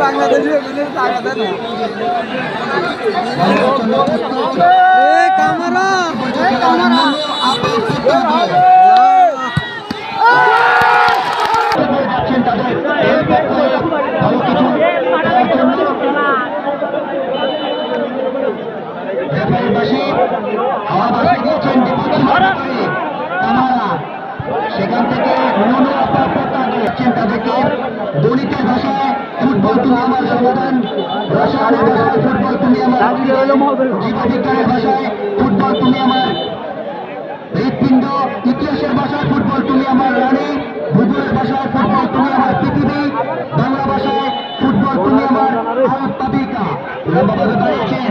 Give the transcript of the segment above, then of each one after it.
বাংলাদেশি টাকা দেয় না। সেখান থেকে নুনু অপারপত্তা দিয়েছেন তাদেরকে গণিতের ভাষায় ফুটবল তুমি আমার সমাধান। রসায়নের ভাষায় ফুটবল তুমি আমার জীববিজ্ঞানের ভাষায় ফুটবল তুমি আমার হৃৎপিণ্ড। ইতিহাসের ভাষায় ফুটবল তুমি আমার রানী। ভূগোলের ভাষায় ফুটবল তুমি আমার পৃথিবী। বাংলা ভাষায় ফুটবল তুমি আমার আলপাবিকা লম্বাভাবে দাঁড়িয়েছেন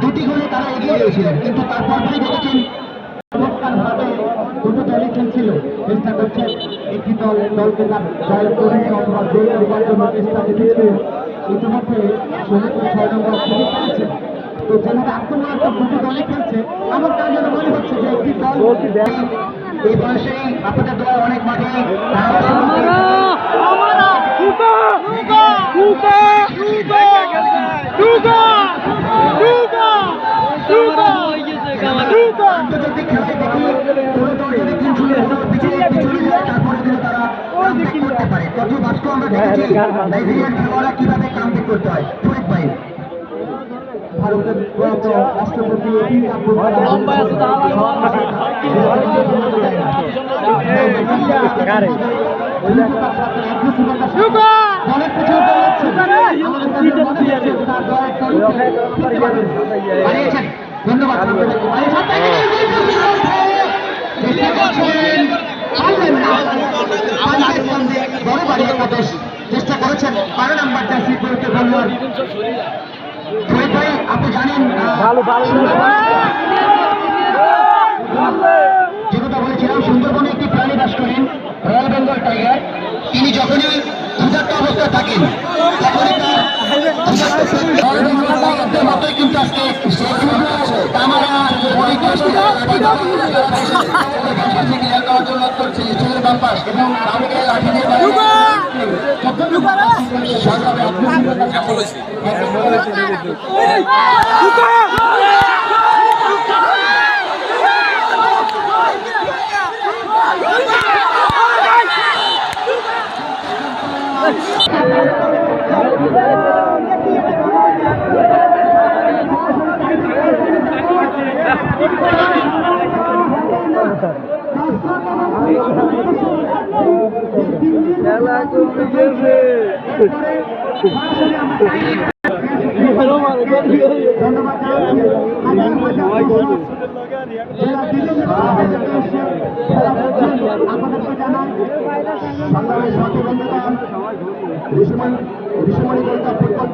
দুটি গোলে তারা এগিয়ে রয়েছিলেন কিন্তু তারপর দেখেছেন দুটো দলই খেলছিল। চেষ্টা করছে একটি দল দলকে জয় করে ইতিমধ্যে ষোলো ছয় তো যেভাবে আক্রমণাত্মক দুটো দলই খেলছে, আমার তার জন্য মনে হচ্ছে যে একটি দল এই বয়সেই আপনাদের দল অনেক মাঠে আন্তর্জাতিক খেলায় দেখি কোনো দল যদি তিন শূন্য কোনো পিছিয়ে তারপরে কিন্তু তারা করতে পারে। কত বাস্তব আমরা দেখেছি নাইজেরিয়ান খেলোয়াড়রা কীভাবে কামব্যাক করতে হয় ফরিদ ভাই ভারতের প্রয়াত রাষ্ট্রপতি অনেক কিছু ধন্যবাদ বড় বাড়ি একাদশ চেষ্টা করেছেন বারো নাম্বার জার্সি পরিতে বললেন আপনি জানেন ভালো ভালো যে কথা বলেছিলাম সুন্দরবনে একটি প্রাণী বাস করেন রয়্যাল বেঙ্গল টাইগার। তিনি যখনই ক্ষুধার্ত অবস্থায় থাকেন তখনই তার মতোই কিন্তু আজকে তামারা করছে স্কুলের বাম্পাস এবং লাঠি দিয়ে ধন্যবাদ জেলা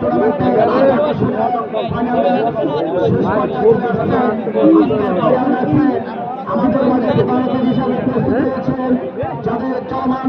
টুর্নামেন্টে ফাইনালে আমাদের মাঝে বাংলাদেশ হিসাবে উপস্থিত হয়েছেন যাদের চলমান